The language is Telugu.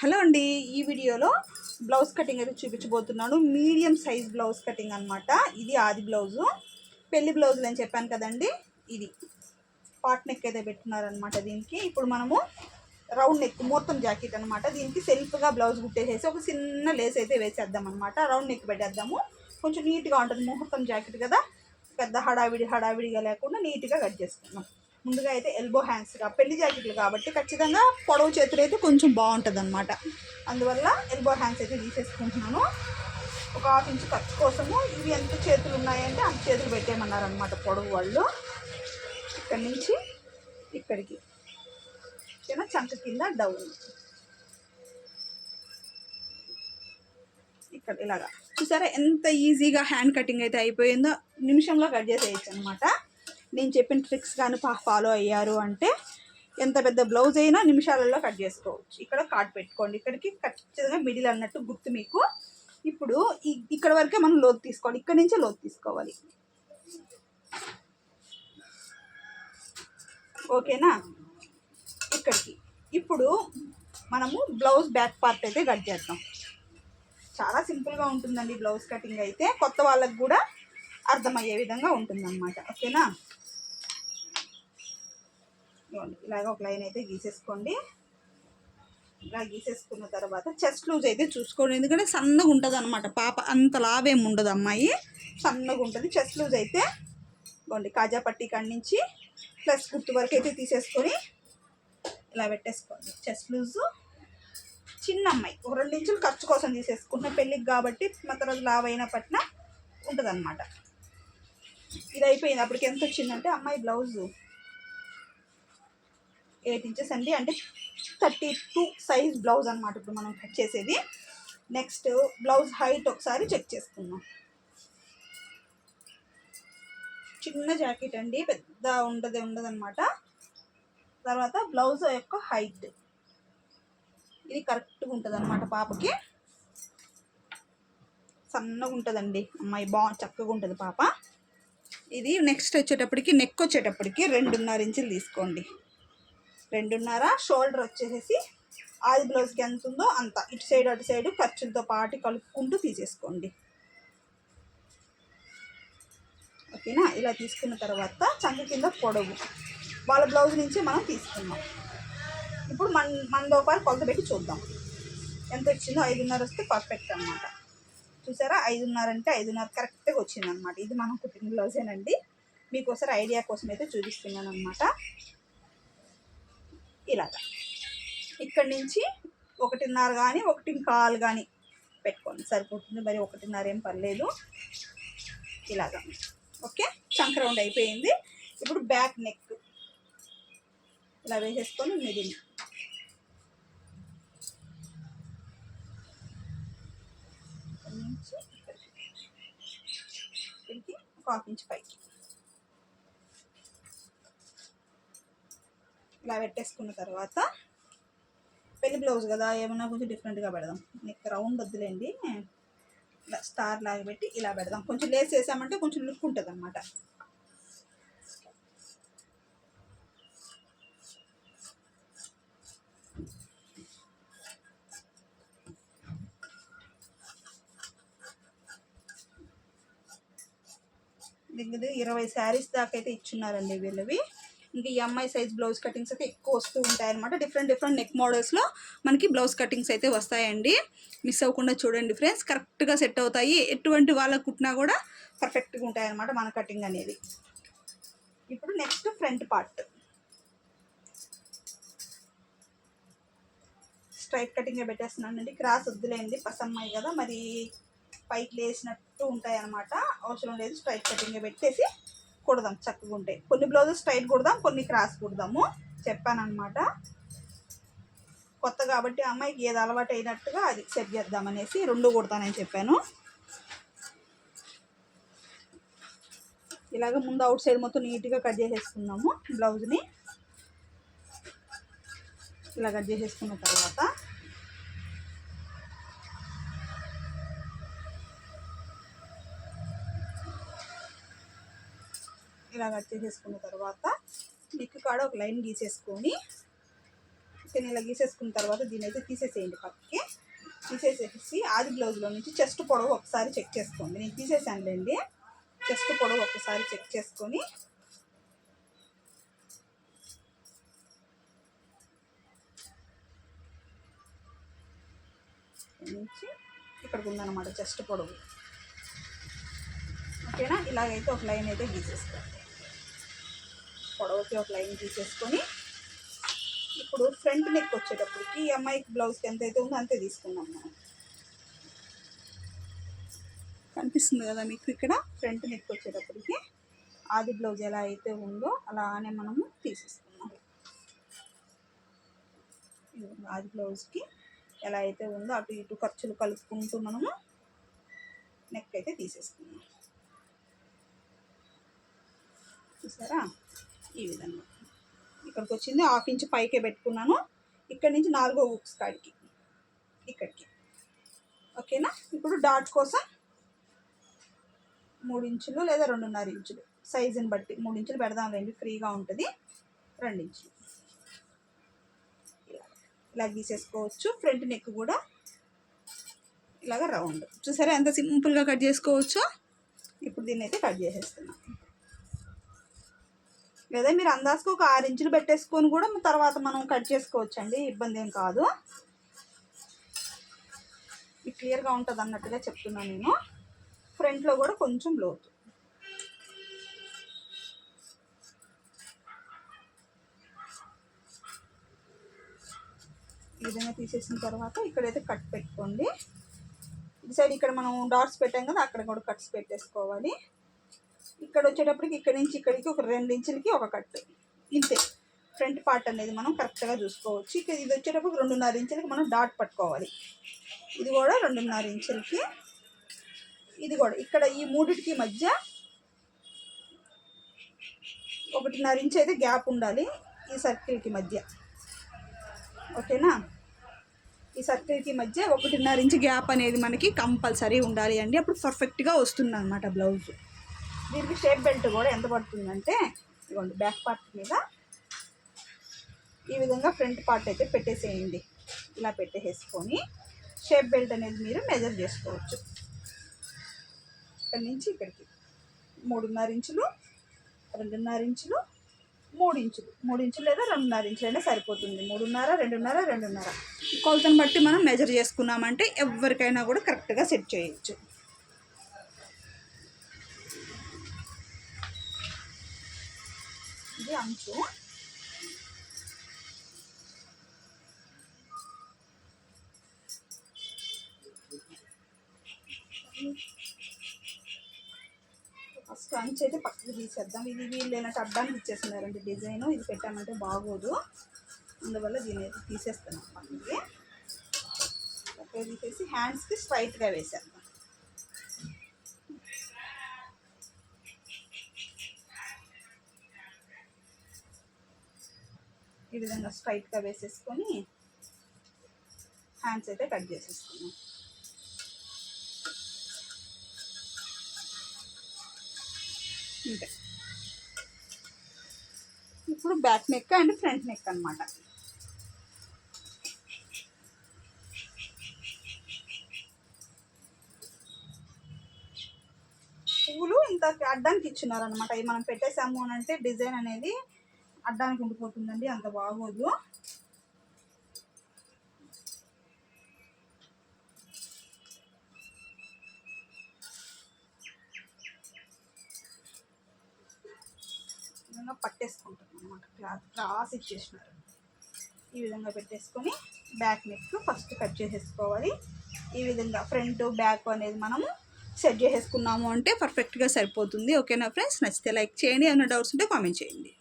హలో అండి ఈ వీడియోలో బ్లౌజ్ కటింగ్ అయితే చూపించబోతున్నాను. మీడియం సైజ్ బ్లౌజ్ కటింగ్ అనమాట ఇది ఆది బ్లౌజు. పెళ్ళి బ్లౌజులు అని చెప్పాను కదండి ఇది. పాట్ నెక్ అయితే పెట్టున్నారనమాట దీనికి. ఇప్పుడు మనము రౌండ్ నెక్ ముహూర్తం జాకెట్ అనమాట దీనికి సెల్ఫ్గా బ్లౌజ్ కుట్టేసేసి ఒక చిన్న లేస్ అయితే వేసేద్దాం అనమాట రౌండ్ నెక్ పెట్టేద్దాము. కొంచెం నీట్గా ఉంటుంది ముహూర్తం జాకెట్ కదా. పెద్ద హడావిడి హడావిడిగా లేకుండా నీట్గా కట్ చేసుకున్నాం ముందుగా అయితే ఎల్బో హ్యాండ్స్గా పెళ్ళి జాకెట్లు కాబట్టి ఖచ్చితంగా పొడవు చేతులు అయితే కొంచెం బాగుంటుంది అనమాట అందువల్ల ఎల్బో హ్యాండ్స్ అయితే తీసేసుకుంటున్నాను. ఒక హాఫ్ ఇంచ్ ఖర్చు కోసము ఇవి ఎంత చేతులు ఉన్నాయంటే అంత చేతులు పెట్టేయమన్నారు అనమాట పొడవు వాళ్ళు. ఇక్కడి నుంచి ఇక్కడికి. ఓకేనా? చంక కింద డౌన్ ఇక్కడ ఇలాగా. చూసారా ఎంత ఈజీగా హ్యాండ్ కటింగ్ అయితే అయిపోయిందో? నిమిషంలో కట్ చేసేయచ్చు అనమాట నేను చెప్పిన ట్రిక్స్ కానీ ఫాలో అయ్యారు అంటే ఎంత పెద్ద బ్లౌజ్ అయినా నిమిషాలలో కట్ చేసుకోవచ్చు. ఇక్కడ కార్డ్ పెట్టుకోండి. ఇక్కడికి ఖచ్చితంగా మిడిల్ అన్నట్టు గుర్తు మీకు. ఇప్పుడు ఇక్కడ వరకే మనం లోతు తీసుకోవాలి. ఇక్కడ నుంచే లోతు తీసుకోవాలి. ఓకేనా? ఇక్కడికి. ఇప్పుడు మనము బ్లౌజ్ బ్యాక్ పార్ట్ అయితే కట్ చేద్దాం. చాలా సింపుల్గా ఉంటుందండి బ్లౌజ్ కటింగ్ అయితే. కొత్త వాళ్ళకి కూడా అర్థమయ్యే విధంగా ఉంటుందన్నమాట. ఓకేనా? ఇలాగ ఒక లైన్ అయితే గీసేసుకోండి. ఇలా గీసేసుకున్న తర్వాత చెస్ట్ లూజ్ అయితే చూసుకోండి. ఎందుకంటే సన్నగా ఉంటుంది అనమాట పాప అంత లావేం ఉండదు అమ్మాయి. సన్నగా ఉంటుంది. చెస్ట్ లూజ్ అయితే ఇదిగోండి కాజా పట్టి కాడి నుంచి ప్లస్ గుర్తు వరకు అయితే తీసేసుకొని ఇలా పెట్టేసుకోండి. చెస్ట్ లూజు చిన్న అమ్మాయి. ఒక రెండు ఇంచులు ఖర్చు కోసం తీసేసుకున్న పెళ్ళికి కాబట్టి మా తర్వాత లావ్ అయిన పట్ల ఉంటుంది అనమాట ఇది అయిపోయింది. అప్పటికి ఎంత వచ్చిందంటే అమ్మాయి బ్లౌజు ఎయిట్ ఇంచెస్ అండి. అంటే థర్టీ టూ సైజ్ బ్లౌజ్ అనమాట ఇప్పుడు మనం కట్ చేసేది. నెక్స్ట్ బ్లౌజ్ హైట్ ఒకసారి చెక్ చేసుకుందాం. చిన్న జాకెట్ అండి. పెద్ద ఉండదు ఉండదు అనమాట తర్వాత బ్లౌజ్ యొక్క హైట్. ఇది కరెక్ట్గా ఉంటుంది అనమాట పాపకి. సన్నగా ఉంటుందండి. అమ్మాయి బా చక్కగా ఉంటుంది పాప. ఇది నెక్స్ట్ వచ్చేటప్పటికి నెక్ వచ్చేటప్పటికి రెండున్నర ఇంచులు తీసుకోండి. రెండున్నర షోల్డర్ వచ్చేసేసి ఆది బ్లౌజ్కి ఎంత ఉందో అంత. ఇటు సైడ్ అటు సైడ్ ఖర్చులతో పాటు కలుపుకుంటూ తీసేసుకోండి. ఓకేనా? ఇలా తీసుకున్న తర్వాత చంక కింద పొడవు. వాళ్ళ బ్లౌజ్ నుంచి మనం తీసుకున్నాం ఇప్పుడు మన మన రూపాయలు కొలత పెట్టి చూద్దాం. ఎంత వచ్చిందో? ఐదున్నర వస్తే పర్ఫెక్ట్ అనమాట చూసారా? ఐదున్నర అంటే ఐదున్నర కరెక్ట్గా వచ్చింది అనమాట ఇది మనం కుట్టిన బ్లౌజేనండి. మీకోసారి ఐడియా కోసం అయితే చూపిస్తున్నాను అనమాట ఇలాగా ఇక్కడి నుంచి ఒకటిన్నర కానీ ఒకటి కాలు కానీ పెట్టుకోండి. సరిపోతుంది. మరి ఒకటిన్నర ఏం పర్లేదు. ఇలాగా ఓకే? సంక్రౌండ్ రౌండ్ అయిపోయింది. ఇప్పుడు బ్యాక్ నెక్. ఇలా వేసేసుకొని మిడిల్. నుంచి ఇక్కడికి. ఒక హాఫ్ ఇంచ్ పైకి. ఇలా పెట్టేసుకున్న తర్వాత పెళ్ళి బ్లౌజ్ కదా ఏమన్నా కొంచెం డిఫరెంట్గా పెడదాం. నెక్ రౌండ్ వద్దులేండి. ఇలా స్టార్ లాగా పెట్టి ఇలా పెడదాం. కొంచెం లేస్ వేసామంటే కొంచెం లుక్ ఉంటుంది అనమాట ఇరవై శారీస్ దాకా అయితే ఇచ్చున్నారండి వీళ్ళవి. ఇంకా ఈ అమ్మాయి సైజ్ బ్లౌజ్ కటింగ్స్ అయితే ఎక్కువ వస్తూ ఉంటాయి అనమాట డిఫరెంట్ డిఫరెంట్ నెక్ మోడల్స్లో మనకి బ్లౌజ్ కటింగ్స్ అయితే వస్తాయండి. మిస్ అవ్వకుండా చూడండి ఫ్రెండ్స్ కరెక్ట్గా సెట్ అవుతాయి. ఎటువంటి వాళ్ళకు కుట్టినా కూడా పర్ఫెక్ట్గా ఉంటాయి అనమాట మన కటింగ్ అనేది. ఇప్పుడు నెక్స్ట్ ఫ్రంట్ పార్ట్ స్ట్రైట్ కటింగే పెట్టేస్తున్నాను అండి క్రాస్ వద్దులేండి పసమ్మాయి కదా. మరి పైకి లేసినట్టు ఉంటాయి అనమాట అవసరం లేదు స్ట్రైట్ కటింగే పెట్టేసి కుడదాం చక్కగా ఉంటాయి కొన్ని బ్లౌజెస్ స్ట్రైట్ కుడదాం కొన్ని క్రాస్ కుడదాము. చెప్పానమాట కొత్త కాబట్టి అమ్మాయికి ఏది అలవాటు అయినట్టుగా అది సెట్ చేద్దామనేసి రెండు కుడతానని చెప్పాను. ఇలాగ ముందు అవుట్ సైడ్ మొత్తం నీట్గా కట్ చేసేసుకుందాము బ్లౌజ్ని. ఇలా కట్ చేసేసుకున్న తర్వాత ఇలా కట్ చేసేసుకున్న తర్వాత నెక్ కాడ ఒక లైన్ గీసేసుకొని ఓకేనా ఇలా గీసేసుకున్న తర్వాత దీని అయితే తీసేసేయండి పక్కకి. తీసేసేసి ఆది బ్లౌజ్లో నుంచి చెస్ట్ పొడవు ఒకసారి చెక్ చేసుకోండి. నేను తీసేసానులేండి చెస్ట్ పొడవు ఒకసారి చెక్ చేసుకొని నుంచి ఇక్కడికి ఉందన్నమాట చెస్ట్ పొడవు. ఓకేనా? ఇలాగైతే ఒక లైన్ అయితే గీసేసుకోండి. పొడవకి ఒక లైన్ తీసేసుకొని ఇప్పుడు ఫ్రంట్ నెక్ వచ్చేటప్పటికి ఈ అమ్మాయికి బ్లౌజ్కి ఎంత అయితే ఉందో అంతే తీసుకున్నాం మనం. కనిపిస్తుంది కదా మీకు ఇక్కడ? ఫ్రంట్ నెక్ వచ్చేటప్పటికి ఆది బ్లౌజ్ ఎలా అయితే ఉందో అలానే మనము తీసేసుకున్నాం ఆది బ్లౌజ్కి ఎలా అయితే ఉందో అటు ఇటు ఖర్చులు కలుపుకుంటూ మనము నెక్ అయితే తీసేసుకున్నాం చూసారా? ఈ విధంగా. ఇక్కడికి వచ్చింది హాఫ్ ఇంచ్ పైకే పెట్టుకున్నాను. ఇక్కడ నుంచి నాలుగో హుక్స్ కాడికి. ఇక్కడికి. ఓకేనా? ఇప్పుడు డాట్ కోసం మూడు ఇంచులు లేదా రెండున్నర ఇంచులు. సైజుని బట్టి మూడు ఇంచులు పెడదాం రండి ఫ్రీగా ఉంటుంది. రెండు ఇంచులు. ఇలా. గీసేసుకోవచ్చు. ఫ్రంట్ నెక్ కూడా ఇలాగ రౌండ్. చూసారా ఎంత సింపుల్గా కట్ చేసుకోవచ్చో? ఇప్పుడు దీన్ని అయితే కట్ చేసేస్తున్నాను లేదా మీరు అందాజకు ఒక ఆరు ఇంచులు పెట్టేసుకొని కూడా తర్వాత మనం కట్ చేసుకోవచ్చు అండి ఇబ్బంది ఏం కాదు. ఇది క్లియర్గా ఉంటుంది అన్నట్టుగా చెప్తున్నాను నేను. ఫ్రంట్లో కూడా కొంచెం లోతు. ఈ విధంగా తీసేసిన తర్వాత ఇక్కడైతే కట్ పెట్టుకోండి. ఇటు సైడ్ ఇక్కడ మనం డాట్స్ పెట్టాం కదా అక్కడ కూడా కట్స్ పెట్టేసుకోవాలి. ఇక్కడ వచ్చేటప్పటికి ఇక్కడి నుంచి ఇక్కడికి ఒక రెండు ఇంచులకి ఒక కట్టు ఇంతే. ఫ్రంట్ పార్ట్ అనేది మనం కరెక్ట్గా చూసుకోవచ్చు. ఇక ఇది వచ్చేటప్పుడు రెండున్నర ఇంచులకి మనం డాట్ పట్టుకోవాలి. ఇది కూడా రెండున్నర ఇంచులకి. ఇది కూడా ఇక్కడ ఈ మూడిటికి మధ్య ఒకటిన్నర ఇంచు అయితే గ్యాప్ ఉండాలి ఈ సర్కిల్కి మధ్య. ఓకేనా ఈ సర్కిల్కి మధ్య ఒకటిన్నర ఇంచు గ్యాప్ అనేది మనకి కంపల్సరీ ఉండాలి అండి. అప్పుడు పర్ఫెక్ట్గా వస్తుంది అనమాట బ్లౌజ్ దీనికి షేప్ బెల్ట్ కూడా ఎంత పడుతుందంటే ఇదిగోండి బ్యాక్ పార్ట్ మీద ఈ విధంగా ఫ్రంట్ పార్ట్ అయితే పెట్టేసేయండి. ఇలా పెట్టేసుకొని షేప్ బెల్ట్ అనేది మీరు మెజర్ చేసుకోవచ్చు. ఇక్కడి నుంచి ఇక్కడికి మూడున్నర ఇంచులు రెండున్నర ఇంచులు మూడు ఇంచులు. మూడు ఇంచులు లేదా రెండున్నర ఇంచులు అయినా సరిపోతుంది. మూడున్నర రెండున్నర రెండున్నర. కొలతను బట్టి మనం మెజర్ చేసుకున్నామంటే ఎవరికైనా కూడా కరెక్ట్గా సెట్ చేయొచ్చు. ఇది అంచు. ఫస్ట్ అంచు అయితే పక్కకి తీసేద్దాం. ఇది వీళ్ళు లేనట్టు అడ్డానికి ఇచ్చేస్తున్నారండి డిజైన్. ఇది పెట్టామంటే బాగోదు. అందువల్ల దీన్ని అయితే తీసేస్తున్నాం పక్కకి. పక్కకి తీసేసి హ్యాండ్స్కి స్ట్రైట్గా వేసేద్దాం. ఈ విధంగా స్ట్రైట్గా వేసేసుకొని హ్యాండ్స్ అయితే కట్ చేసేసుకున్నాం. ఇప్పుడు back neck and front neck అనమాట పువ్వులు ఇంత అడ్డానికి ఇచ్చినారనమాట ఇవి మనం పెట్టేసాము అని అంటే డిజైన్ అనేది అడ్డానికి ఉండిపోతుందండి అంత బాగోదు. విధంగా పట్టేసుకుంటాం అనమాట క్లాత్ క్రాస్ ఇచ్చేసినారు. ఈ విధంగా పెట్టేసుకొని బ్యాక్ నెక్ ఫస్ట్ కట్ చేసేసుకోవాలి. ఈ విధంగా ఫ్రంట్ బ్యాక్ అనేది మనము సెట్ చేసేసుకున్నాము అంటే పర్ఫెక్ట్గా సరిపోతుంది. ఓకేనా ఫ్రెండ్స్? నచ్చితే లైక్ చేయండి ఏమైనా డౌట్స్ ఉంటే కామెంట్ చేయండి.